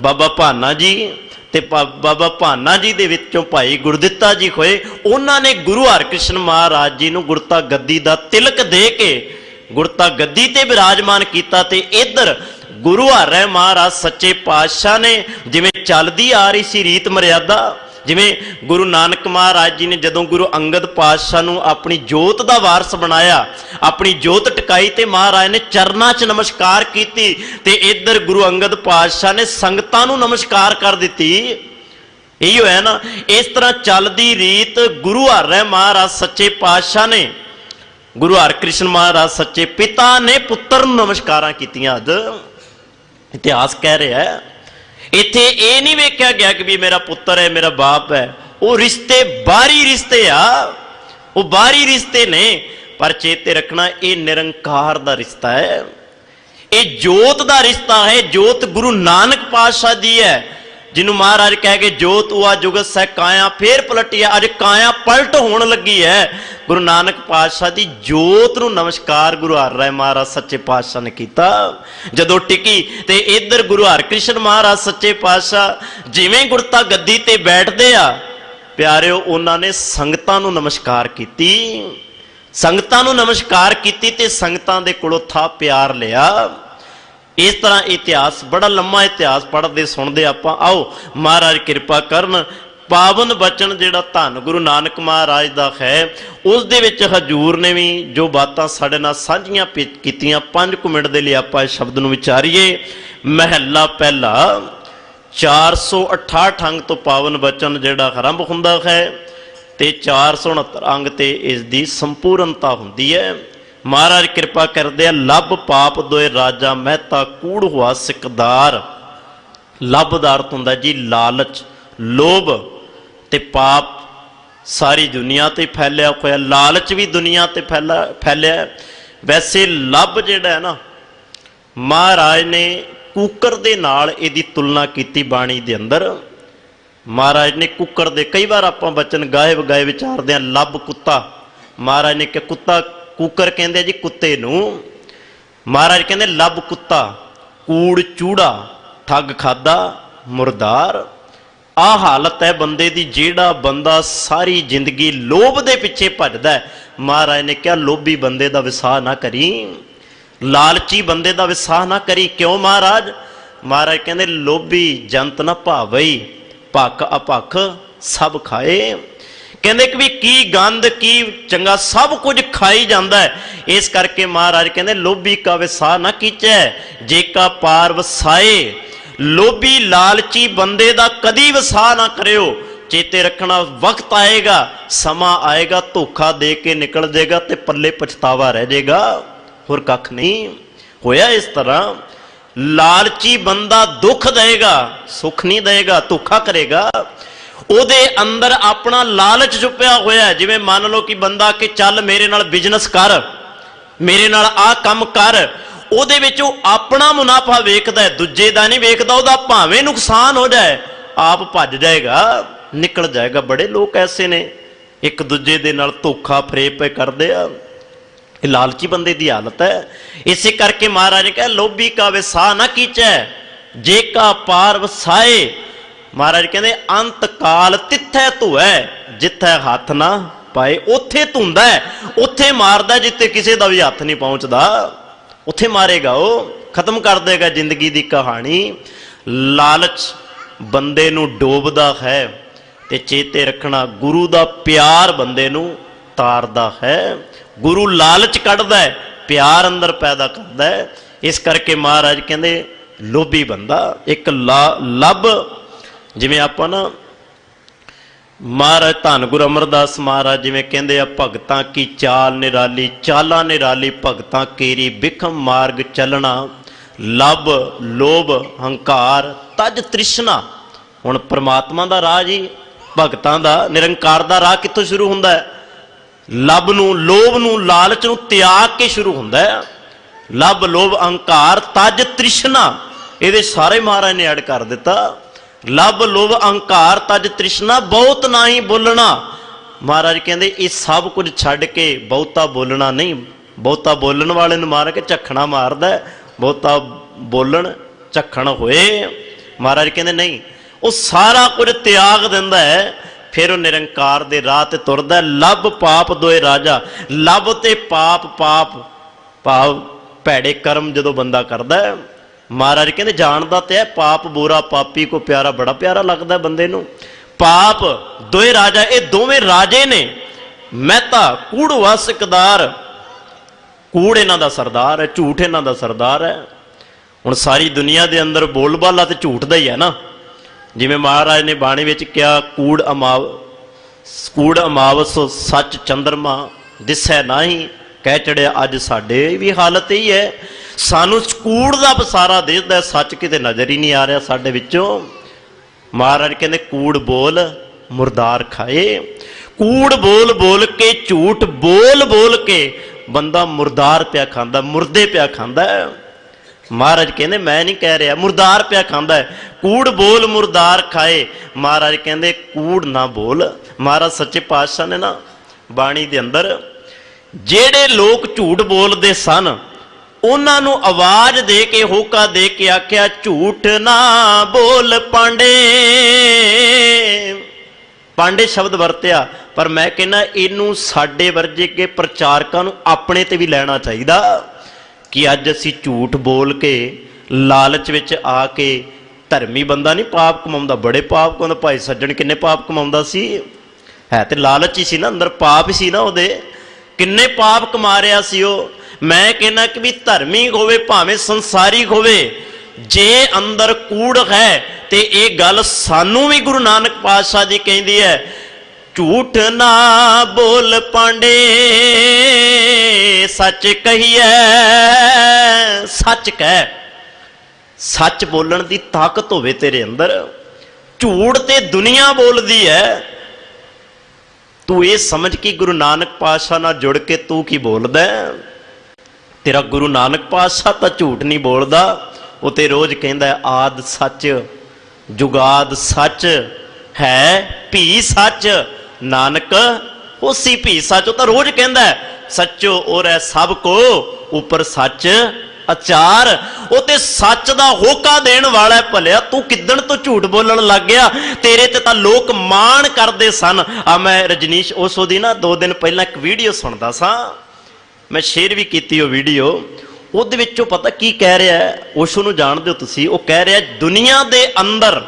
ਬਾਬਾ ਭਾਨਾ ਜੀ ਤੇ ਬਾ- ਬਾਬਾ ਭਾਨਾ ਜੀ ਦੇ ਵਿੱਚੋਂ ਭਾਈ ਗੁਰਦਿੱਤਾ ਜੀ ਹੋਏ, ਉਹਨਾਂ ਨੇ ਗੁਰੂ ਹਰਕ੍ਰਿਸ਼ਨ ਮਹਾਰਾਜ ਜੀ ਨੂੰ ਗੁਰਤਾ ਗੱਦੀ ਦਾ ਤਿਲਕ ਦੇ ਕੇ ਗੁਰਤਾ ਗੱਦੀ ਤੇ ਬਿਰਾਜਮਾਨ ਕੀਤਾ ਤੇ ਇੱਧਰ ਗੁਰੂ ਹਰਿ ਮਹਾਰਾਜ ਸੱਚੇ ਪਾਤਸ਼ਾਹ ਨੇ ਜਿਵੇਂ ਚੱਲਦੀ ਆ ਰਹੀ ਸੀ ਰੀਤ ਮਰਿਆਦਾ ਜਿਵੇਂ ਗੁਰੂ ਨਾਨਕ ਮਹਾਰਾਜ ਜੀ ਨੇ ਜਦੋਂ ਗੁਰੂ ਅੰਗਦ ਪਾਤਸ਼ਾਹ ਨੂੰ ਆਪਣੀ ਜੋਤ ਦਾ ਵਾਰਸ ਬਣਾਇਆ, ਆਪਣੀ ਜੋਤ ਟਿਕਾਈ ਤੇ ਮਹਾਰਾਜ ਨੇ ਚਰਨਾਂ 'ਚ ਨਮਸਕਾਰ ਕੀਤੀ ਤੇ ਇੱਧਰ ਗੁਰੂ ਅੰਗਦ ਪਾਤਸ਼ਾਹ ਨੇ ਸੰਗਤਾਂ ਨੂੰ ਨਮਸਕਾਰ ਕਰ ਦਿੱਤੀ। ਇਹੀ ਹੋਇਆ ਨਾ, ਇਸ ਤਰ੍ਹਾਂ ਚੱਲਦੀ ਰੀਤ ਗੁਰੂ ਹਰਿ ਮਹਾਰਾਜ ਸੱਚੇ ਪਾਤਸ਼ਾਹ ਨੇ, ਗੁਰੂ ਹਰਕ੍ਰਿਸ਼ਨ ਮਹਾਰਾਜ ਸੱਚੇ ਪਿਤਾ ਨੇ ਪੁੱਤਰ ਨੂੰ ਨਮਸਕਾਰਾਂ ਕੀਤੀਆਂ। ਅੱਜ ਇਤਿਹਾਸ ਕਹਿ ਰਿਹਾ ਹੈ ਇੱਥੇ ਇਹ ਨਹੀਂ ਵੇਖਿਆ ਗਿਆ ਕਿ ਵੀ ਮੇਰਾ ਪੁੱਤਰ ਹੈ, ਮੇਰਾ ਬਾਪ ਹੈ। ਉਹ ਰਿਸ਼ਤੇ, ਬਾਹਰੀ ਰਿਸ਼ਤੇ ਆ। ਉਹ ਬਾਹਰੀ ਰਿਸ਼ਤੇ ਨੇ, ਪਰ ਚੇਤੇ ਰੱਖਣਾ ਇਹ ਨਿਰੰਕਾਰ ਦਾ ਰਿਸ਼ਤਾ ਹੈ। ਇਹ ਜੋਤ ਦਾ ਰਿਸ਼ਤਾ ਹੈ। ਜੋਤ ਗੁਰੂ ਨਾਨਕ ਪਾਤਸ਼ਾਹ ਦੀ ਹੈ। ਜਿਹਨੂੰ ਮਹਾਰਾਜ ਕਹਿ ਕੇ ਜੋਤ ਉਆ ਜੁਗਤ ਸਹਿ ਕਾਇਆ, ਫੇਰ ਪਲਟਿਆ, ਅੱਜ ਕਾਇਆ ਪਲਟ ਹੋਣ ਲੱਗੀ ਹੈ ਗੁਰੂ ਨਾਨਕ ਪਾਤਸ਼ਾਹ ਦੀ ਜੋਤ ਨੂੰ ਨਮਸਕਾਰ ਗੁਰੂ ਹਰ ਰਾਏ ਮਹਾਰਾਜ ਸੱਚੇ ਪਾਤਸ਼ਾਹ ਨੇ ਕੀਤਾ। ਜਦੋਂ ਟਿਕੀ ਤੇ ਇੱਧਰ ਗੁਰੂ ਹਰਕ੍ਰਿਸ਼ਨ ਮਹਾਰਾਜ ਸੱਚੇ ਪਾਤਸ਼ਾਹ ਜਿਵੇਂ ਗੁਰਤਾ ਗੱਦੀ ਤੇ ਬੈਠਦੇ ਆ, ਪਿਆਰਿਓ, ਉਹਨਾਂ ਨੇ ਸੰਗਤਾਂ ਨੂੰ ਨਮਸਕਾਰ ਕੀਤੀ। ਸੰਗਤਾਂ ਨੂੰ ਨਮਸਕਾਰ ਕੀਤੀ ਤੇ ਸੰਗਤਾਂ ਦੇ ਕੋਲੋਂ ਥਾ ਪਿਆਰ ਲਿਆ। ਇਸ ਤਰ੍ਹਾਂ ਇਤਿਹਾਸ, ਬੜਾ ਲੰਮਾ ਇਤਿਹਾਸ ਪੜ੍ਹਦੇ, ਸੁਣਦੇ ਆਪਾਂ। ਆਓ, ਮਹਾਰਾਜ ਕਿਰਪਾ ਕਰਨ, ਪਾਵਨ ਬਚਨ ਜਿਹੜਾ ਧੰਨ ਗੁਰੂ ਨਾਨਕ ਮਹਾਰਾਜ ਦਾ ਹੈ, ਉਸ ਦੇ ਵਿੱਚ ਹਜੂਰ ਨੇ ਵੀ ਜੋ ਬਾਤਾਂ ਸਾਡੇ ਨਾਲ ਸਾਂਝੀਆਂ ਪੇ- ਕੀਤੀਆਂ। 5 ਮਿੰਟ ਦੇ ਲਈ ਆਪਾਂ ਇਸ ਸ਼ਬਦ ਨੂੰ ਵਿਚਾਰੀਏ। ਮਹਿਲਾ ਪਹਿਲਾ 468 ਅੰਗ ਤੋਂ ਪਾਵਨ ਬਚਨ ਜਿਹੜਾ ਆਰੰਭ ਹੁੰਦਾ ਹੈ ਤੇ 469 ਅੰਗ ਤੇ ਇਸ ਦੀ ਸੰਪੂਰਨਤਾ ਹੁੰਦੀ ਹੈ। ਮਹਾਰਾਜ ਕਿਰਪਾ ਕਰਦੇ ਆ, ਲੱਭ ਪਾਪ ਦੋਏ ਰਾਜਾ ਮਹਿਤਾ ਕੂੜ ਹੁਆ ਸਿਕਦਾਰ। ਲੱਭ ਹੁੰਦਾ ਜੀ ਲਾਲਚ, ਲੋਭ ਤੇ ਪਾਪ। ਸਾਰੀ ਦੁਨੀਆ ਤੇ ਫੈਲਿਆ ਹੋਇਆ, ਲਾਲਚ ਵੀ ਦੁਨੀਆ ਤੇ ਫੈਲਾ, ਫੈਲਿਆ। ਵੈਸੇ ਲੱਭ ਜਿਹੜਾ ਹੈ ਨਾ, ਮਹਾਰਾਜ ਨੇ ਕੁੱਕਰ ਦੇ ਨਾਲ ਇਹਦੀ ਤੁਲਨਾ ਕੀਤੀ ਬਾਣੀ ਦੇ ਅੰਦਰ। ਮਹਾਰਾਜ ਨੇ ਕੁੱਕਰ ਦੇ ਕਈ ਵਾਰ ਆਪਾਂ ਬਚਨ ਗਾਏ ਵਗਾਏ ਵਿਚਾਰਦੇ ਆ ਲੱਭ ਕੁੱਤਾ। ਮਹਾਰਾਜ ਨੇ ਕਿ ਕੁੱਤਾ ਕੁੱਕਰ ਕਹਿੰਦੇ ਜੀ ਕੁੱਤੇ ਨੂੰ। ਮਹਾਰਾਜ ਕਹਿੰਦੇ, ਲੱਭ ਕੁੱਤਾ, ਕੂੜ ਚੂੜਾ, ਠੱਗ ਖਾਦਾ, ਮੁਰਦਾਰ। ਆ ਹਾਲਤ ਹੈ ਬੰਦੇ ਦੀ, ਜਿਹੜਾ ਬੰਦਾ ਸਾਰੀ ਜ਼ਿੰਦਗੀ ਲੋਭ ਦੇ ਪਿੱਛੇ ਭੱਜਦਾ ਹੈ। ਮਹਾਰਾਜ ਨੇ ਕਿਹਾ, ਲੋਭੀ ਬੰਦੇ ਦਾ ਵਿਸਾਹ ਨਾ ਕਰੀ। ਲਾਲਚੀ ਬੰਦੇ ਦਾ ਵਿਸਾਹ ਨਾ ਕਰੀ। ਕਿਉਂ ਮਹਾਰਾਜ? ਮਹਾਰਾਜ ਕਹਿੰਦੇ, ਲੋਭੀ ਜੰਤ ਨਾ ਭਾਵਈ, ਭੱਖ ਅਪੱਖ ਸਭ ਖਾਏ। ਕਹਿੰਦੇ ਕਿ ਵੀ ਕੀ ਗੰਦ ਕੀ ਚੰਗਾ ਸਭ ਕੁਝ ਖਾਈ ਜਾਂਦਾ ਹੈ। ਇਸ ਕਰਕੇ ਮਹਾਰਾਜ ਕਹਿੰਦੇ, ਲੋਭੀ ਕਾ ਵਿਸਾਹ ਨਾ ਕੀਚੈ, ਜੇ ਕਾ ਪਾਰ ਵਸਾਏ। ਲੋਭੀ ਲਾਲਚੀ ਬੰਦੇ ਦਾ ਕਦੀ ਵਿਸਾਹ ਨਾ ਕਰਿਓ। ਚੇਤੇ ਰੱਖਣਾ ਵਕਤ ਆਏਗਾ, ਸਮਾਂ ਆਏਗਾ, ਧੋਖਾ ਦੇ ਕੇ ਨਿਕਲ ਜਾਏਗਾ ਤੇ ਪੱਲੇ ਪਛਤਾਵਾ ਰਹਿ ਜਾਏਗਾ। ਹੋਰ ਕੱਖ ਨਹੀਂ ਹੋਇਆ ਇਸ ਤਰ੍ਹਾਂ। ਲਾਲਚੀ ਬੰਦਾ ਦੁੱਖ ਦੇਗਾ ਸੁੱਖ ਨਹੀਂ ਦੇਗਾ ਧੋਖਾ ਕਰੇਗਾ। ਉਹਦੇ ਅੰਦਰ ਆਪਣਾ ਲਾਲਚ ਛੁਪਿਆ ਹੋਇਆ ਜਿਵੇਂ ਮੰਨ ਲਓ ਕਿ ਬੰਦਾ ਕਿ ਚੱਲ ਮੇਰੇ ਨਾਲ ਬਿਜ਼ਨਸ ਕਰ, ਮੇਰੇ ਨਾਲ ਆਹ ਕੰਮ ਕਰ, ਉਹਦੇ ਵਿੱਚ ਉਹ ਆਪਣਾ ਮੁਨਾਫਾ ਵੇਖਦਾ ਹੈ। ਦੂਜੇ ਦਾ ਨਹੀਂ ਵੇਖਦਾ, ਉਹਦਾ ਭਾਵੇਂ ਨੁਕਸਾਨ ਹੋ ਜਾਏ, ਆਪ ਭੱਜ ਜਾਏਗਾ, ਨਿਕਲ ਜਾਏਗਾ। ਬੜੇ ਲੋਕ ਐਸੇ ਨੇ। ਇੱਕ ਦੂਜੇ ਦੇ ਨਾਲ ਧੋਖਾ, ਫਰੇਬ ਪੇ ਕਰਦੇ ਆ। ਇਹ ਲਾਲਚੀ ਬੰਦੇ ਦੀ ਹਾਲਤ ਹੈ। ਇਸੇ ਕਰਕੇ ਮਹਾਰਾਜ ਨੇ ਕਿਹਾ, ਲੋਭੀ ਕਾ ਵਿਸਾ ਨਾ ਕੀਚੈ, ਜੇ ਕਾ ਪਾਰ ਵਸਾਏ ਮਹਾਰਾਜ ਕਹਿੰਦੇ ਅੰਤ ਕਾਲ ਤਿੱਥੈ ਧੁਐ, ਜਿੱਥੈ ਹੱਥ ਨਾ ਪਾਏ, ਉੱਥੇ ਧੁੰਦਾ, ਉੱਥੇ ਮਾਰਦਾ ਜਿੱਥੇ ਕਿਸੇ ਦਾ ਵੀ ਹੱਥ ਨਹੀਂ ਪਹੁੰਚਦਾ। ਉੱਥੇ ਮਾਰੇਗਾ ਉਹ, ਖਤਮ ਕਰ ਦੇਗਾ ਜ਼ਿੰਦਗੀ ਦੀ ਕਹਾਣੀ। ਲਾਲਚ ਬੰਦੇ ਨੂੰ ਡੋਬਦਾ ਹੈ ਤੇ ਚੇਤੇ ਰੱਖਣਾ ਗੁਰੂ ਦਾ ਪਿਆਰ ਬੰਦੇ ਨੂੰ ਤਾਰਦਾ ਹੈ। ਗੁਰੂ ਲਾਲਚ ਕੱਢਦਾ ਹੈ, ਪਿਆਰ ਅੰਦਰ ਪੈਦਾ ਕਰਦਾ ਹੈ। ਇਸ ਕਰਕੇ ਮਹਾਰਾਜ ਕਹਿੰਦੇ, ਲੋਭੀ ਬੰਦਾ, ਇੱਕ ਲਾ- ਲੱਭ ਜਿਵੇਂ ਆਪਾਂ ਨਾ, ਮਹਾਰਾਜ ਧੰਨ ਗੁਰੂ ਅਮਰਦਾਸ ਮਹਾਰਾਜ ਜਿਵੇਂ ਕਹਿੰਦੇ ਆ, ਭਗਤਾਂ ਕੀ ਚਾਲ ਨਿਰਾਲੀ ਚਾਲਾਂ ਨਿਰਾਲੀ ਭਗਤਾਂ ਕੇਰੀ ਬਿਖਮ ਮਾਰਗ ਚੱਲਣਾ, ਲਬ, ਲੋਭ, ਹੰਕਾਰ, ਤਜ ਤ੍ਰਿਸ਼ਨਾ। ਹੁਣ ਪ੍ਰਮਾਤਮਾ ਦਾ ਰਾਹ ਜੀ, ਭਗਤਾਂ ਦਾ, ਨਿਰੰਕਾਰ ਦਾ ਰਾਹ ਕਿੱਥੋਂ ਸ਼ੁਰੂ ਹੁੰਦਾ ਹੈ? ਲਬ ਨੂੰ, ਲੋਭ ਨੂੰ, ਲਾਲਚ ਨੂੰ ਤਿਆਗ ਕੇ ਸ਼ੁਰੂ ਹੁੰਦਾ ਹੈ। ਲਬ, ਲੋਭ ਅਹੰਕਾਰ ਤਜ ਤ੍ਰਿਸ਼ਨਾ। ਇਹਦੇ ਸਾਰੇ ਮਹਾਰਾਜ ਨੇ ਐਡ ਕਰ ਦਿੱਤਾ। ਲਬ ਲੋਭ ਅਹੰਕਾਰ ਤਜ ਤ੍ਰਿਸ਼ਨਾ, ਬਹੁਤ ਨਹੀਂ ਬੋਲਣਾ। ਮਹਾਰਾਜ ਕਹਿੰਦੇ, ਇਹ ਸਭ ਕੁਝ ਛੱਡ ਕੇ ਬਹੁਤਾ ਬੋਲਣਾ ਨਹੀਂ। ਬਹੁਤਾ ਬੋਲਣ ਵਾਲੇ ਨੂੰ ਮਾਰ ਕੇ ਝੱਖਣਾ ਮਾਰਦਾ ਬਹੁਤਾ ਬੋਲਣ, ਝੱਖਣ ਹੋਏ। ਮਹਾਰਾਜ ਕਹਿੰਦੇ, ਨਹੀਂ, ਉਹ ਸਾਰਾ ਕੁਝ ਤਿਆਗ ਦਿੰਦਾ ਹੈ। ਫਿਰ ਉਹ ਨਿਰੰਕਾਰ ਦੇ ਰਾਹ ਤੇ ਤੁਰਦਾ ਲੱਭ ਪਾਪ ਦੋਏ ਰਾਜਾ। ਲੱਭ ਤੇ ਪਾਪ ਪਾਪ, ਭਾਵ ਭੈੜੇ ਕਰਮ ਜਦੋਂ ਬੰਦਾ ਕਰਦਾ ਮਹਾਰਾਜ ਕਹਿੰਦੇ ਜਾਣਦਾ ਤੇ ਹੈ, ਪਾਪ ਬੋਰਾ, ਪਾਪੀ ਕੋ ਪਿਆਰਾ, ਬੜਾ ਪਿਆਰਾ ਲੱਗਦਾ ਬੰਦੇ ਨੂੰ। ਪਾਪ ਦੋਏ ਰਾਜਾ, ਇਹ ਦੋਵੇਂ ਰਾਜੇ ਨੇ। ਮਹਿਤਾ, ਕੂੜ ਵਸਕਦਾਰ ਕੂੜ ਇਹਨਾਂ ਦਾ ਸਰਦਾਰ ਹੈ, ਝੂਠ ਇਹਨਾਂ ਦਾ ਸਰਦਾਰ ਹੈ। ਹੁਣ ਸਾਰੀ ਦੁਨੀਆ ਦੇ ਅੰਦਰ ਬੋਲਬਾਲਾ ਤੇ ਝੂਠ ਦਾ ਹੀ ਹੈ ਨਾ। ਜਿਵੇਂ ਮਹਾਰਾਜ ਨੇ ਬਾਣੀ ਵਿੱਚ ਕਿਹਾ, ਕੂੜ ਅਮਾਵ, ਕੂੜ ਅਮਾਵਸ ਸੱਚ ਚੰਦਰਮਾ, ਦਿਸੈ ਨਹੀਂ। ਕਹਿ ਚੜਿਆ, ਅੱਜ ਸਾਡੇ ਵੀ ਹਾਲਤ ਹੀ ਹੈ। ਸਾਨੂੰ ਕੂੜ ਦਾ ਬਸਾਰਾ ਦਿਸਦਾ ਸੱਚ ਕਿਤੇ ਨਜ਼ਰ ਹੀ ਨਹੀਂ ਆ ਰਿਹਾ ਸਾਡੇ ਵਿੱਚੋਂ। ਮਹਾਰਾਜ ਕਹਿੰਦੇ, ਕੂੜ ਬੋਲ, ਮੁਰਦਾਰ ਖਾਏ। ਕੂੜ ਬੋਲ ਬੋਲ ਕੇ, ਝੂਠ ਬੋਲ ਬੋਲ ਕੇ ਬੰਦਾ ਮੁਰਦਾਰ ਪਿਆ ਖਾਂਦਾ, ਮੁਰਦੇ ਪਿਆ ਖਾਂਦਾ ਮਹਾਰਾਜ ਕਹਿੰਦੇ, ਮੈਂ ਨਹੀਂ ਕਹਿ ਰਿਹਾ, ਮੁਰਦਾਰ ਪਿਆ ਖਾਂਦਾ ਕੂੜ ਬੋਲ, ਮੁਰਦਾਰ ਖਾਏ। ਮਹਾਰਾਜ ਕਹਿੰਦੇ, ਕੂੜ ਨਾ ਬੋਲ। ਮਹਾਰਾਜ ਸੱਚੇ ਪਾਤਸ਼ਾਹ ਨੇ ਨਾ ਬਾਣੀ ਦੇ ਅੰਦਰ ਜਿਹੜੇ ਲੋਕ ਝੂਠ ਬੋਲਦੇ ਸਨ, ਉਹਨਾਂ ਨੂੰ ਆਵਾਜ਼ ਦੇ ਕੇ, ਹੋਕਾ ਦੇ ਕੇ ਆਖਿਆ, ਝੂਠ ਨਾ ਬੋਲ ਪਾਂਡੇ। ਪਾਂਡੇ ਸ਼ਬਦ ਵਰਤਿਆ, ਪਰ ਮੈਂ ਕਹਿੰਦਾ, ਇਹਨੂੰ ਸਾਡੇ ਵਰਜੇ ਕੇ ਪ੍ਰਚਾਰਕਾਂ ਨੂੰ ਆਪਣੇ ਤੇ ਵੀ ਲੈਣਾ ਚਾਹੀਦਾ ਕਿ ਅੱਜ ਅਸੀਂ ਝੂਠ ਬੋਲ ਕੇ, ਲਾਲਚ ਵਿੱਚ ਆ ਕੇ ਧਰਮੀ ਬੰਦਾ ਨਹੀਂ, ਪਾਪ ਕਮਾਉਂਦਾ। ਬੜੇ ਪਾਪ ਕਮਾਉਂਦਾ, ਭਾਈ ਸੱਜਣ ਕਿੰਨੇ ਪਾਪ ਕਮਾਉਂਦਾ ਸੀ। ਹੈ ਤੇ ਲਾਲਚ ਹੀ ਸੀ ਨਾ, ਅੰਦਰ ਪਾਪ ਹੀ ਸੀ ਨਾ ਉਹਦੇ। ਕਿੰਨੇ ਪਾਪ ਕਮਾ ਰਿਹਾ ਸੀ ਉਹ? ਮੈਂ ਕਹਿੰਦਾ ਕਿ ਵੀ ਧਰਮੀ ਹੋਵੇ, ਭਾਵੇਂ ਸੰਸਾਰੀ ਹੋਵੇ, ਜੇ ਅੰਦਰ ਕੂੜ ਹੈ ਤੇ ਇਹ ਗੱਲ ਸਾਨੂੰ ਵੀ ਗੁਰੂ ਨਾਨਕ ਪਾਤਸ਼ਾਹ ਜੀ ਕਹਿੰਦੀ ਹੈ, ਝੂਠ ਨਾ ਬੋਲ ਪਾਂਡੇ, ਸੱਚ ਕਹੀਐ, ਸੱਚ ਕਹਿ। ਸੱਚ ਬੋਲਣ ਦੀ ਤਾਕਤ ਹੋਵੇ ਤੇਰੇ ਅੰਦਰ। ਝੂਠ ਤੇ ਦੁਨੀਆ ਬੋਲਦੀ ਹੈ। ਤੂੰ ਇਹ ਸਮਝ ਕੇ ਗੁਰੂ ਨਾਨਕ ਪਾਤਸ਼ਾਹ ਨਾਲ ਜੁੜ ਕੇ ਤੂੰ ਕੀ ਬੋਲਦਾ ਤੇਰਾ ਗੁਰੂ ਨਾਨਕ ਪਾਤਸ਼ਾਹ ਤਾਂ ਝੂਠ ਨਹੀਂ ਬੋਲਦਾ ਉਹ ਤੇ ਰੋਜ਼ ਕਹਿੰਦਾ ਹੈ, ਆਦ ਸੱਚ ਜੁਗਾਦ ਸੱਚ ਹੈ ਭੀ ਸੱਚ ਨਾਨਕ ਹੋਸੀ ਭੀ ਸੱਚ ਉਹ ਤਾਂ ਰੋਜ਼ ਕਹਿੰਦਾ ਸੱਚੋ ਔਰ ਹੈ ਸਭ ਕੋ ਉੱਪਰ ਸੱਚ ਅਚਾਰ, ਉਹ ਤੇ ਸੱਚ ਦਾ ਹੋਕਾ ਦੇਣ ਵਾਲਾ ਭਲਿਆ, ਤੂੰ ਕਿੱਦਣ ਤੋਂ ਝੂਠ ਬੋਲਣ ਲੱਗ ਗਿਆ? ਤੇਰੇ ਤੇ ਤਾਂ ਲੋਕ ਮਾਣ ਕਰਦੇ ਸਨ। ਆ ਮੈਂ ਰਜਨੀਸ਼ ਓਸੋ ਦੀ ਨਾ ਦੋ ਦਿਨ ਪਹਿਲਾਂ ਇੱਕ ਵੀਡੀਓ ਸੁਣਦਾ ਸਾਂ। ਮੈਂ ਸ਼ੇਅਰ ਵੀ ਕੀਤੀ ਉਹ ਵੀਡੀਓ। ਉਹਦੇ ਵਿੱਚੋਂ ਪਤਾ ਕੀ ਕਹਿ ਰਿਹਾ ਹੈ? ਨੂੰ ਜਾਣਦੇ ਹੋ ਤੁਸੀਂ। ਉਹ ਕਹਿ ਰਿਹਾ, ਦੁਨੀਆ ਦੇ ਅੰਦਰ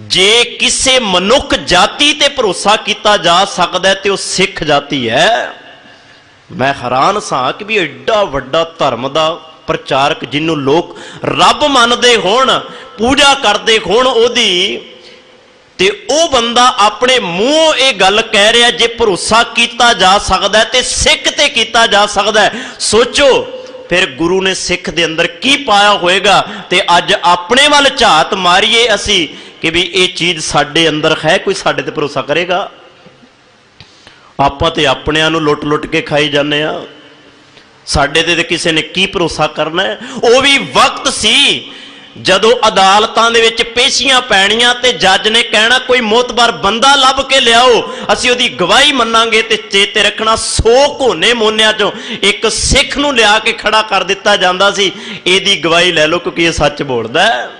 ਜੇ ਕਿਸੇ ਮਨੁੱਖ ਜਾਤੀ ਤੇ ਭਰੋਸਾ ਕੀਤਾ ਜਾ ਸਕਦਾ ਤੇ ਉਹ ਸਿੱਖ ਜਾਤੀ ਹੈ। ਮੈਂ ਹੈਰਾਨ ਸਾਂ ਕਿ ਵੀ ਐਡਾ ਵੱਡਾ ਧਰਮ ਦਾ ਪ੍ਰਚਾਰਕ ਜਿਹਨੂੰ ਲੋਕ ਰੱਬ ਮੰਨਦੇ ਹੋਣ, ਪੂਜਾ ਕਰਦੇ ਹੋਣ ਉਹਦੀ, ਤੇ ਉਹ ਬੰਦਾ ਆਪਣੇ ਮੂੰਹੋਂ ਇਹ ਗੱਲ ਕਹਿ ਰਿਹਾ ਜੇ ਭਰੋਸਾ ਕੀਤਾ ਜਾ ਸਕਦਾ ਹੈ ਤੇ ਸਿੱਖ ਤੇ ਕੀਤਾ ਜਾ ਸਕਦਾ। ਸੋਚੋ, ਫਿਰ ਗੁਰੂ ਨੇ ਸਿੱਖ ਦੇ ਅੰਦਰ ਕੀ ਪਾਇਆ ਹੋਏਗਾ ਤੇ ਅੱਜ ਆਪਣੇ ਵੱਲ ਝਾਤ ਮਾਰੀਏ ਅਸੀਂ ਕਿ ਵੀ ਇਹ ਚੀਜ਼ ਸਾਡੇ ਅੰਦਰ ਹੈ, ਕੋਈ ਸਾਡੇ ਤੇ ਭਰੋਸਾ ਕਰੇਗਾ? ਆਪਾਂ ਤੇ ਆਪਣਿਆਂ ਨੂੰ ਲੁੱਟ-ਲੁੱਟ ਕੇ ਖਾਈ ਜਾਂਦੇ ਆ। ਸਾਡੇ ਤੇ ਤੇ ਕਿਸੇ ਨੇ ਕੀ ਭਰੋਸਾ ਕਰਨਾ ਉਹ ਵੀ ਵਕਤ ਸੀ ਜਦੋਂ ਅਦਾਲਤਾਂ ਦੇ ਵਿੱਚ ਪੇਸ਼ੀਆਂ ਪੈਣੀਆਂ ਤੇ ਜੱਜ ਨੇ ਕਹਿਣਾ, ਕੋਈ ਮੋਤਬਰ ਬੰਦਾ ਲੱਭ ਕੇ ਲਿਆਓ। ਅਸੀਂ ਉਹਦੀ ਗਵਾਹੀ ਮੰਨਾਂਗੇ ਤੇ ਚੇਤੇ ਰੱਖਣਾ 100 ਕੋਨੇ ਮੋਨਿਆਂ ਚੋਂ ਇੱਕ ਸਿੱਖ ਨੂੰ ਲਿਆ ਕੇ ਖੜਾ ਕਰ ਦਿੱਤਾ ਜਾਂਦਾ ਸੀ। ਇਹਦੀ ਗਵਾਹੀ ਲੈ ਲਓ ਕਿਉਂਕਿ ਇਹ ਸੱਚ ਬੋਲਦਾ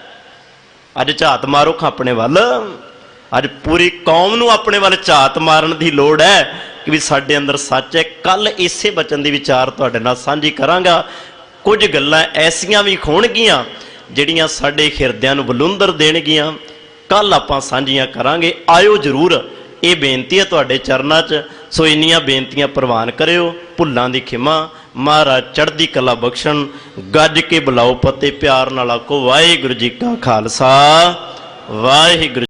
ਅੱਜ ਝਾਤ ਮਾਰੋ ਖਾਂ ਆਪਣੇ ਵੱਲ। ਅੱਜ ਪੂਰੀ ਕੌਮ ਨੂੰ ਆਪਣੇ ਵੱਲ ਝਾਤ ਮਾਰਨ ਦੀ ਲੋੜ ਹੈ ਕਿ ਵੀ ਸਾਡੇ ਅੰਦਰ ਸੱਚ ਹੈ। ਕੱਲ ਇਸੇ ਬਚਨ ਦੀ ਵਿਚਾਰ ਤੁਹਾਡੇ ਨਾਲ ਸਾਂਝੀ ਕਰਾਂਗਾ। ਕੁਝ ਗੱਲਾਂ ਐਸੀਆਂ ਵੀ ਹੋਣਗੀਆਂ ਜਿਹੜੀਆਂ ਸਾਡੇ ਹਿਰਦਿਆਂ ਨੂੰ ਬਲੁੰਦਰ ਦੇਣਗੀਆਂ। ਕੱਲ ਆਪਾਂ ਸਾਂਝੀਆਂ ਕਰਾਂਗੇ। ਆਇਓ ਜਰੂਰ ਇਹ ਬੇਨਤੀ ਹੈ ਤੁਹਾਡੇ ਚਰਨਾਂ 'ਚ। ਸੋ ਇੰਨੀਆਂ ਬੇਨਤੀਆਂ ਪ੍ਰਵਾਨ ਕਰਿਓ। ਭੁੱਲਾਂ ਦੀ ਖਿਮਾ, ਮਹਾਰਾਜ ਚੜ੍ਹਦੀ ਕਲਾ ਬਖਸ਼ਣ, ਗੱਜ ਕੇ ਬੁਲਾਓ ਪਤੇ ਪਿਆਰ ਨਾਲ ਆਖੋ, ਵਾਹਿਗੁਰੂ ਜੀ ਕਾ ਖਾਲਸਾ, ਵਾਹਿਗੁਰੂ